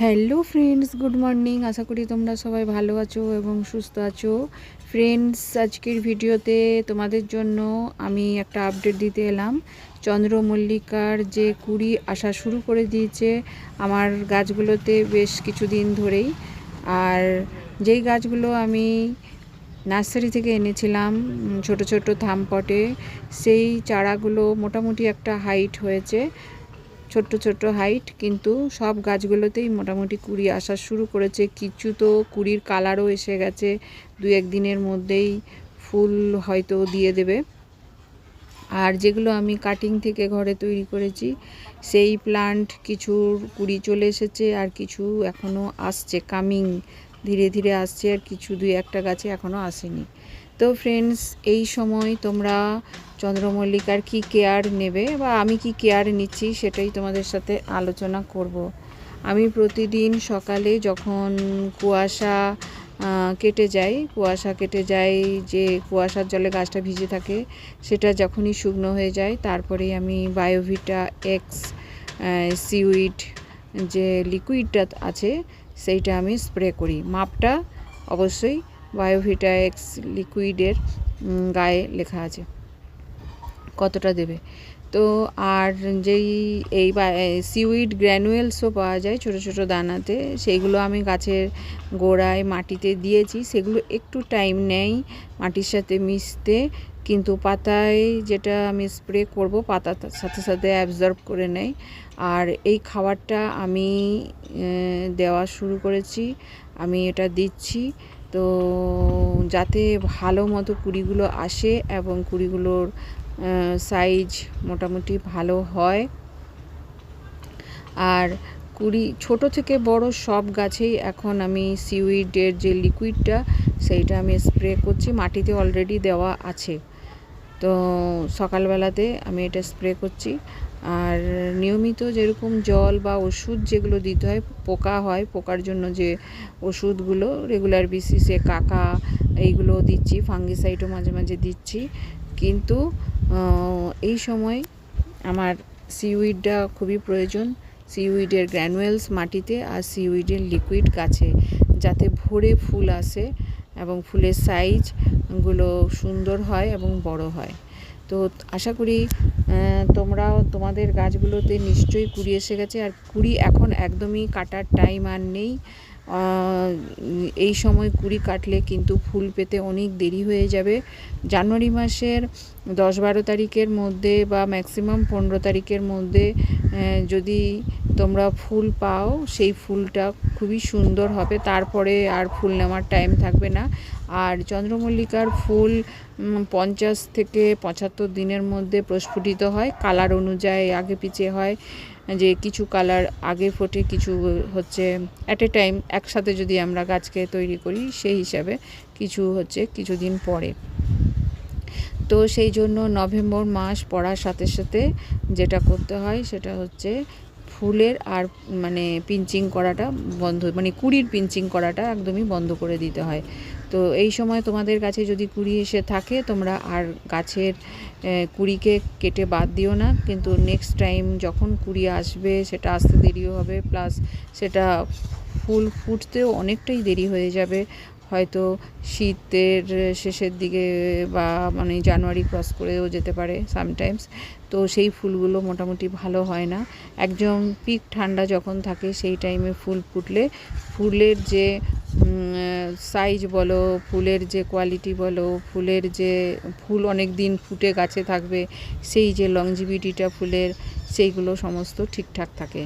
Hello friends good morning আশা করি তোমরা সবাই ভালো আছো এবং সুস্থ আছো। ফ্রেন্ডস আজকের ভিডিওতে তোমাদের জন্য আমি একটা আপডেট দিতে এলাম। চন্দ্রমল্লিকার যে কুড়ি আসা শুরু করে দিয়েছে, আমার গাছগুলোতে বেশ কিছুদিন ধরেই। আর যেই গাছগুলো আমি নার্সারি থেকে এনেছিলাম ছোট ছোট থামপটে, সেই চারাগুলো মোটামুটি একটা হাইট হয়েছে। ছোট্ট ছোট্ট হাইট কিন্তু সব গাছগুলোতেই মোটামুটি কুড়ি আসা শুরু করেছে। কিছু তো কুড়ির কালারও এসে গেছে। দু এক দিনের মধ্যেই ফুল হয়তো দিয়ে দেবে। আর যেগুলো আমি কাটিং থেকে ঘরে তৈরি করেছি, সেই প্লান্ট কিছুর কুড়ি চলে এসেছে আর কিছু এখনও আসছে। কামিং ধীরে ধীরে আসছে আর কিছু দুই একটা গাছে এখনও আসেনি। তো ফ্রেন্ডস এই সময় তোমরা চন্দ্রমল্লিকার কি কেয়ার নেবে বা আমি কি কেয়ার নিচ্ছি সেটাই তোমাদের সাথে আলোচনা করব। আমি প্রতিদিন সকালে যখন কুয়াশা কেটে যায়, কুয়াশা কেটে যায়, যে কুয়াশার জলে গাছটা ভিজে থাকে, সেটা যখনই শুকনো হয়ে যায় তারপরে আমি বায়োভিটা এক্স সিউইড যে লিকুইডটা আছে, সেইটা আমি স্প্রে করি মাপটা অবশ্যই বায়োভিটা এক্স লিকুইডের গায়ে লেখা আছে কতটা দেবে। তো আর যেই এই সিউইড গ্র্যানুয়েলসও পাওয়া যায় ছোট ছোট দানাতে সেইগুলো আমি গাছের গোড়ায় মাটিতে দিয়েছি, সেগুলো একটু টাইম নেয় মাটির সাথে মিশতে, কিন্তু পাতায় যেটা আমি স্প্রে করব পাতার সাথে সাথে অ্যাবজর্ব করে নেয় আর এই খাবারটা আমি দেওয়া শুরু করেছি, আমি এটা দিচ্ছি। তো যাতে ভালো মতো কুড়িগুলো আসে এবং কুড়িগুলোর সাইজ মোটামুটি ভালো হয়। আর কুড়ি, ছোট থেকে বড় সব গাছেই এখন আমি সিউইডের যে লিকুইডটা সেইটা আমি স্প্রে করছি। মাটিতে অলরেডি দেওয়া আছে। তো সকালবেলাতে আমি এটা স্প্রে করছি। আর নিয়মিত যেরকম জল বা ওষুধ যেগুলো দিতে হয়, পোকা হয়, পোকার জন্য যে ওষুধগুলো রেগুলার বেসিসে কাকা, এইগুলো দিচ্ছি ফাঙ্গিসাইডও মাঝে মাঝে দিচ্ছি। কিন্তু এই সময় আমার সিউইডটা খুবই প্রয়োজন। সিউইডের গ্র্যানুয়েলস মাটিতে আর সিউইডের লিকুইড গাছে, যাতে ভরে ফুল আসে এবং ফুলের সাইজগুলো সুন্দর হয় এবং বড় হয়। তো আশা করি তোমরাও তোমাদের গাছগুলোতে নিশ্চয়ই কুড়ি এসে গেছে। আর কুড়ি এখন একদমই কাটার টাইম আর নেই। এই সময় কুড়ি কাটলে কিন্তু ফুল পেতে অনেক দেরি হয়ে যাবে। জানুয়ারি মাসের দশ বারো তারিখের মধ্যে বা ম্যাক্সিমাম পনেরো তারিখের মধ্যে যদি তোমরা ফুল পাও, সেই ফুলটা খুবই সুন্দর হবে। তারপরে আর ফুল নেওয়ার টাইম থাকবে না। আর চন্দ্রমল্লিকার ফুল পঞ্চাশ থেকে পঁচাত্তর দিনের মধ্যে প্রস্ফুটিত হয়। কালার অনুযায়ী আগে পিছিয়ে হয়, যে কিছু কালার আগে ফোটে, কিছু হচ্ছে অ্যাট এ টাইম একসাথে যদি আমরা গাছকে তৈরি করি, সেই হিসাবে কিছু হচ্ছে কিছুদিন পরে। তো সেই জন্য নভেম্বর মাস পড়ার সাথে সাথে যেটা করতে হয়, সেটা হচ্ছে ফুলের আর মানে পিঞ্চিং করাটা বন্ধ মানে কুড়ির পিঞ্চিং করাটা একদমই বন্ধ করে দিতে হয়। তো এই সময় তোমাদের কাছে যদি কুড়ি এসে থাকে, তোমরা আর গাছের কুড়িকে কেটে বাদ দিও না। কিন্তু নেক্সট টাইম যখন কুড়ি আসবে, সেটা আসতে দেরিও হবে। প্লাস সেটা ফুল ফুটতেও অনেকটাই দেরি হয়ে যাবে। হয়তো শীতের শেষের দিকে বা মানে জানুয়ারি ক্রস করেও যেতে পারে সামটাইমস তো সেই ফুলগুলো মোটামুটি ভালো হয় না। একদম পিক ঠান্ডা যখন থাকে সেই টাইমে ফুল ফুটলে, ফুলের যে সাইজ বলো, ফুলের যে কোয়ালিটি বলো, ফুলের যে ফুল অনেক দিন ফুটে গাছে থাকবে, সেই যে লংজিভিটিটা ফুলের, সেইগুলো সমস্ত ঠিকঠাক থাকে।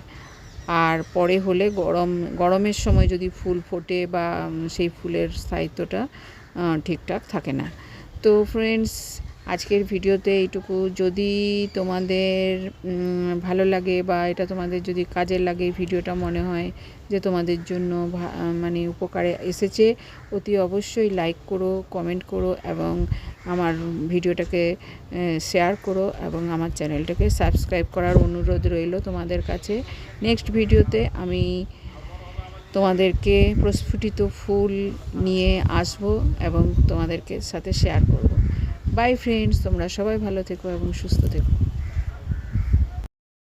আর পরে হলে গরম, গরমের সময় যদি ফুল ফোটে বা সেই ফুলের স্থায়িত্বটা ঠিকঠাক থাকে না। তো ফ্রেন্ডস আজকের ভিডিওতে এইটুকু। যদি তোমাদের ভালো লাগে বা এটা তোমাদের যদি কাজের লাগে ভিডিওটা মনে হয় যে তোমাদের জন্য মানে উপকারে এসেছে, অতি অবশ্যই লাইক করো কমেন্ট করো এবং আমার ভিডিওটাকে শেয়ার করো এবং আমার চ্যানেলটাকে সাবস্ক্রাইব করার অনুরোধ রইল তোমাদের কাছে। নেক্সট ভিডিওতে আমি তোমাদেরকে প্রস্ফুটিত ফুল নিয়ে আসব এবং তোমাদেরকে সাথে শেয়ার করব। বাই ফ্রেন্ডস তোমরা সবাই ভালো থেকো এবং সুস্থ থেকো।